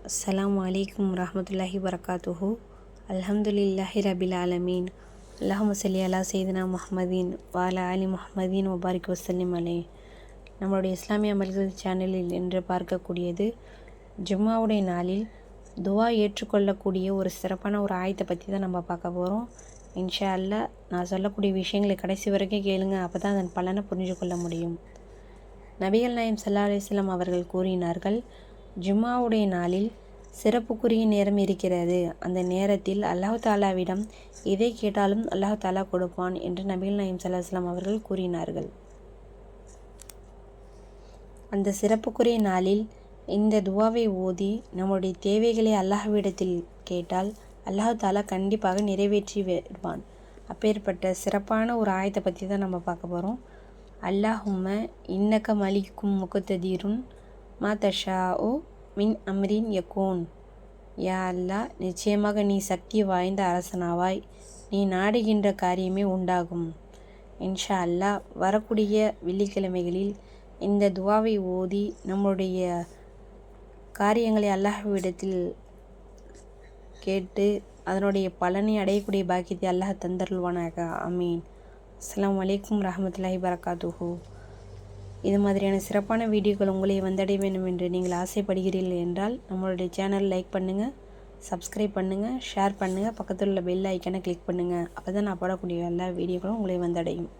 அஸ்லாம் வலைக்கம் வரமத்துல்லாஹி வரகாத்துஹு அலமதுல்லாஹி ரபில் ஆலமீன் அல்லாஹ் சல்லி அலா சைதனா முஹமதீன் வாலா அலி முஹம்மதீன் முபாரிக் வசல்லிம் அலே நம்மளுடைய இஸ்லாமிய அமல்கள் சேனலில் என்று பார்க்கக்கூடியது ஜும்மாவுடைய நாளில் துவா ஏற்றுக்கொள்ளக்கூடிய ஒரு சிறப்பான ஒரு ஆயத்தை பற்றி தான் நம்ம பார்க்க போகிறோம் இன்ஷா அல்லாஹ் நான் சொல்லக்கூடிய விஷயங்களை கடைசி வரைக்கும் கேளுங்க அப்போ தான் அதன் பலனை புரிஞ்சு கொள்ள முடியும். நபிகள் நாயம் சல்லா அலிஸ்லாம் அவர்கள் கூறினார்கள் ஜும்மாவுடைய நாளில் சிறப்புக்குரிய நேரம் இருக்கிறது. அந்த நேரத்தில் அல்லாஹ் தாலாவிடம் எதை கேட்டாலும் அல்லாஹ் தாலா கொடுப்பான் என்று நபிகள் நாயம் சல்லா அவர்கள் கூறினார்கள். அந்த சிறப்புக்குரிய நாளில் இந்த துவாவை ஓதி நம்முடைய தேவைகளை அல்லாஹ்விடத்தில் கேட்டால் அல்லாஹ் தாலா கண்டிப்பாக நிறைவேற்றி வருவான். அப்பேற்பட்ட சிறப்பான ஒரு ஆயத்தை பற்றி தான் நம்ம பார்க்க போகிறோம் அல்லாஹும்ம இன்னக்க மலிக்கும் முகத்ததீருன் மா தஷா ஓ மின் அம்ரின் யகோன். யா அல்லா நிச்சயமாக நீ சக்தி வாய்ந்த அரசனாவாய். நீ நாடுகின்ற காரியமே உண்டாகும். இன்ஷா அல்லா வரக்கூடிய வெள்ளிக்கிழமைகளில் இந்த துவாவை ஓதி நம்முடைய காரியங்களை அல்லாஹ்விடத்தில் கேட்டு அதனுடைய பலனை அடையக்கூடிய பாக்கியத்தை அல்லாஹ் தந்தருள்வானாக. அமீன் அஸ்லாம் வலைக்கம் ரஹமத்துல்லாஹி வரகாத்துஹூ இது மாதிரியான சிறப்பான வீடியோக்கள் உங்களை வந்தடைய வேண்டும் என்று நீங்கள் ஆசைப்படுகிறீர்கள் என்றால் நம்மளுடைய சேனல் லைக் பண்ணுங்கள் சப்ஸ்கிரைப் பண்ணுங்கள் ஷேர் பண்ணுங்கள் பக்கத்தில் உள்ள பெல் ஐக்கனை கிளிக் பண்ணுங்கள் அப்போ தான் நான் போடக்கூடிய எல்லா வீடியோக்களும் உங்களை வந்தடையும்.